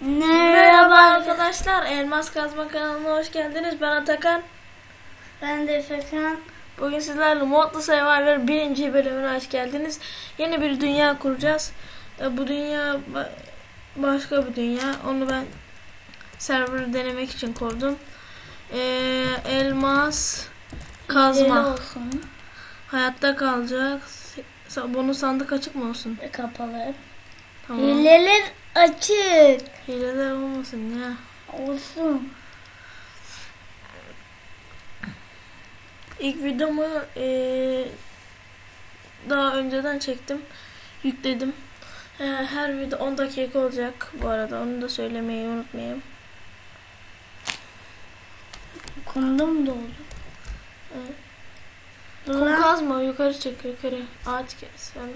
Merhaba arkadaşlar. Elmas Kazma kanalına hoş geldiniz. Ben Atakan. Ben de Fekan. Bugün sizlerle Modlu Survivor birinci bölümüne hoş geldiniz. Yeni bir dünya kuracağız. E, Bu dünya ba- başka bir dünya. Onu ben serverı denemek için kurdum. E, elmas kazma olsun. hayatta kalacak. Bunun sandık açık mı olsun? ve Kapalı. Tamam. Hileler açık. Hileler olmasın ya. Olsun. İlk videomu eee, daha önceden çektim. Yükledim. Eee, her video 10 dakika olacak bu arada. Onu da söylemeyi unutmayayım. Kumdum doldu. Evet. Dur Kum kazma yukarı çık yukarı. Ağaç kes falan.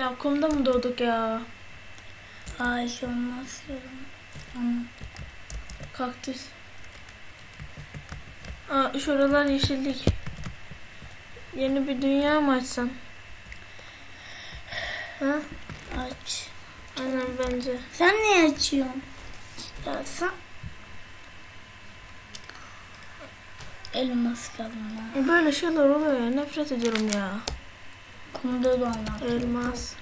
Ya kumda mı doğduk ya? Ağaç olmaz ya. Ama Kaktüs. Aa, şuralar yeşillik. Yeni bir dünya mı açsam? Ha? aç. Aynen bence. Sen niye açıyorsun? Sen... Elmas kazma. Böyle şeyler oluyor ya. Nefret ediyorum ya. Kumda dolmak. Elmas.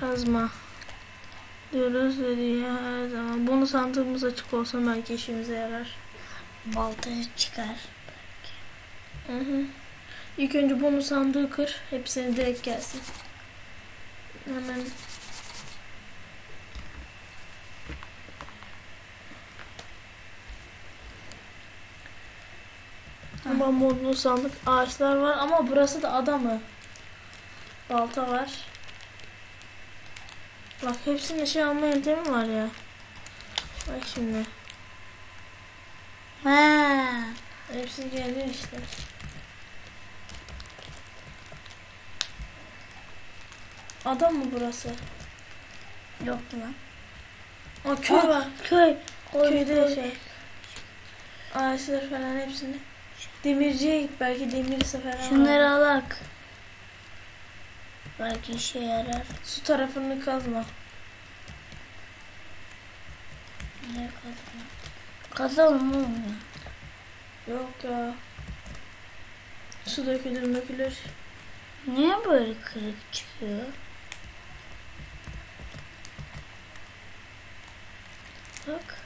Kazma. Diyoruz ve dünya her zaman. Bunu sandığımız açık olsa belki işimize yarar. Balta çıkar. Hı hı. İlk önce bunu sandığı kır. Hepsini direkt gelsin. Hemen. Ama modlu sandık ağaçlar var ama burası da ada mı? Balta var. Bak hepsinin şey alma yöntemi var ya. Bak şimdi. Ha. Hepsi geliyor işte. Ada mı burası? Yok lan. Aa köy Aa, var. Köy. Koy, Köyde koy. şey. Ağaçlar falan hepsini. Demirciye git belki demirse falan. Şunları alak. Belki işe yarar. Su tarafını kazma. Ne kazalım? Kazalım oğlum ya. Yok ya. Su dökülür dökülür. Niye böyle kırık çıkıyor? Bak.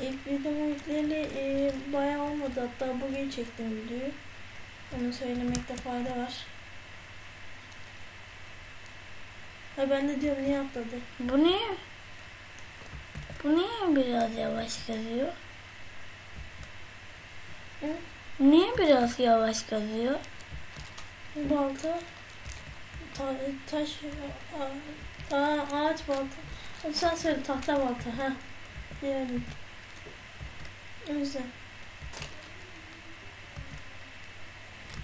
İlk videomu yükleyeli e, bayağı olmadı. Hatta bugün çektim videoyu. Onu söylemekte fayda var. Ha ben de diyorum niye atladı? Bu niye? Bu niye biraz yavaş kazıyor? Hı? Niye biraz yavaş kazıyor? Balta. Ta, taş. Aa, ağaç balta. Sen söyle tahta balta. Ha. Yani. O yüzden.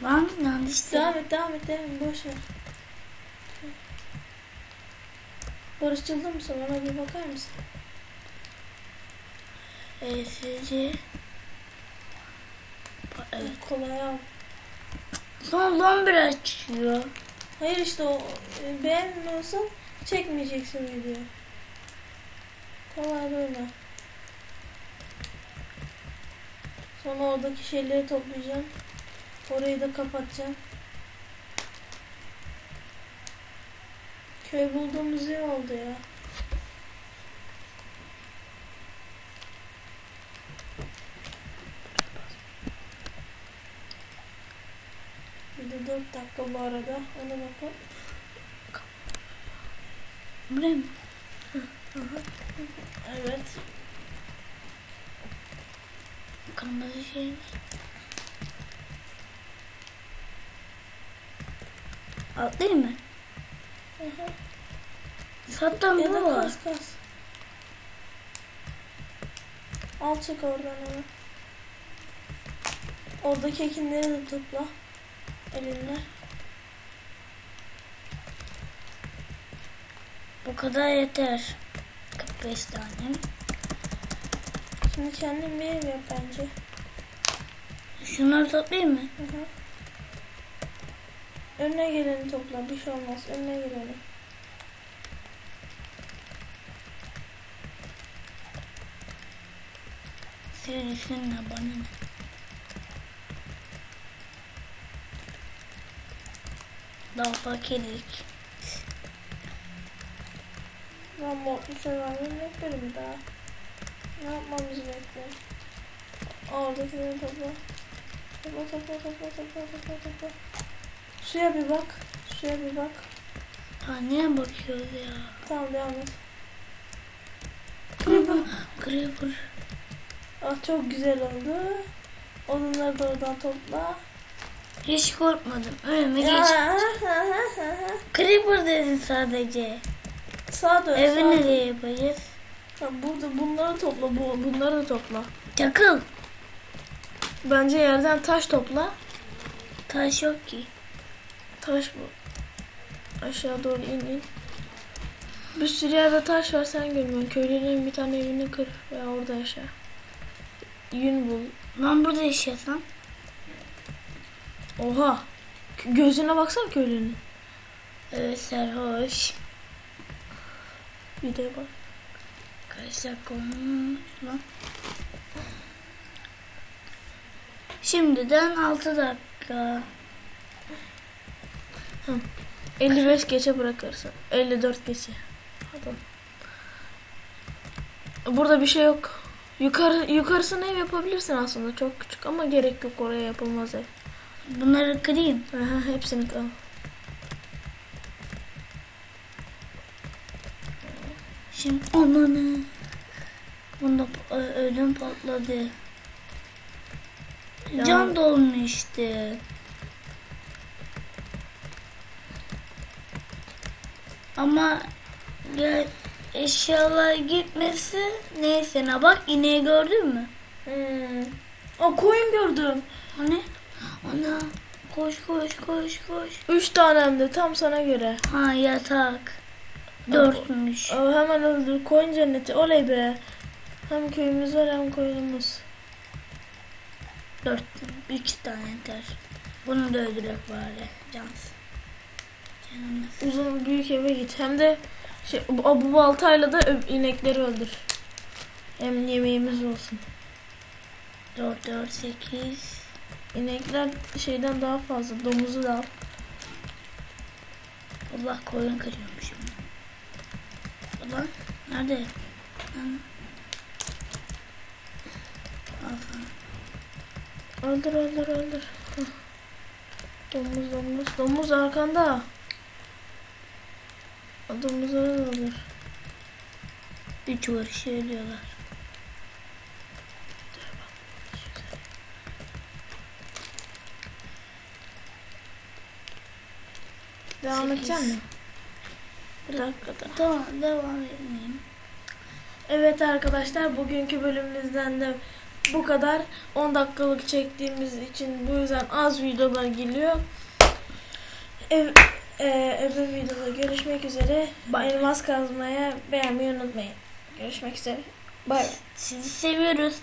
Lan yanlış Devam et devam et devam et. Boş ver. Barışçıldın mı sen? Ona bir bakar mısın? Esici. Evet. Kolay al. Son son biraz çıkıyor. Hayır işte o e, beğenmiyorsan çekmeyeceksin videoyu. Kolay böyle. Sonra oradaki şeyleri toplayacağım. Orayı da kapatacağım. Köy bulduğumuz iyi oldu ya. Bir de 4 dakika bu arada. Ona bakalım. Buraya mı? Evet. Kırmızı şey mi? Atlayayım mı? Zaten bu var. kas kas. Al çık oradan onu. Oradaki ekinleri de topla. Elinle. Bu kadar yeter. 45 tane. Şimdi kendin bir ev yap bence. Şunları toplayayım mı? Hı hı. Önüne geleni topla. Bir şey olmaz. Önüne geleni. Senin ismin ne bana ne? Daha fakirlik. Ben botlu survivor'ın ne bölümü daha? Ne yapmamız gerekiyor? Oradakileri topla. Topla topla topla topla topla topla. Suya bir bak. Suya bir bak. Ha neye bakıyoruz ya? Tamam devam et. Creeper. Creeper. Ah çok güzel oldu. Odunları da oradan topla. Hiç korkmadım. Önüme Ya, geç. Creeper dedin sadece. Sağa dön. Evi sağa dön. nereye yapacağız? Ha, burada bunları topla. Bu, bunları da topla. Çakıl. Bence yerden taş topla. Taş yok ki. Taş bu. Aşağı doğru in in. Bir sürü yerde taş var sen görmüyorsun. Köylülerin bir tane evini kır veya orada yaşa. Yün bul. Ben burada yaşasam. Oha. Gözüne baksana köylünün. Evet sarhoş. Bir de bak. Olmuş lan? Şimdiden 6 dakika. 55 geçe bırakırsın. 54 geçe. Pardon. Burada bir şey yok. Yukarı yukarısına ev yapabilirsin aslında. Çok küçük ama gerek yok oraya yapılmaz ev. Bunları kırayım. Aha, hepsini al. Şimdi ananı. Bunda ödüm patladı. Can dolmuştu. Ama gel eşyalar gitmesi neyse ne bak ineği gördün mü? Hmm. Aa, koyun gördüm. Hani? Ana koş koş koş koş. Üç tane hem de tam sana göre. Ha yatak. Dörtmüş. Aa, hemen öldür. Koyun cenneti. Oley be. Hem köyümüz var hem koyunumuz. Dört. Üç tane yeter. Bunu da öldürek bari. Cansın. Uzun büyük eve git. Hem de şey, bu, bu baltayla da inekleri öldür. Hem yemeğimiz olsun. Dört dört sekiz. İnekler şeyden daha fazla. Domuzu da al. Allah koyun kırıyormuşum. Allah nerede? Öldür öldür öldür. Hah. Domuz domuz. Domuz arkanda. Domuzları da öldür. Üç uğraşı ölüyorlar. Devam edecek misin? Bir dakika da. Tamam devam edeyim. Evet arkadaşlar bugünkü bölümümüzden de bu kadar. 10 dakikalık çektiğimiz için bu yüzden az videolar geliyor. Ev, e, öbür videoda görüşmek üzere. Bye. Elmas kazmaya beğenmeyi unutmayın. Görüşmek üzere. Bay bay. Sizi seviyoruz.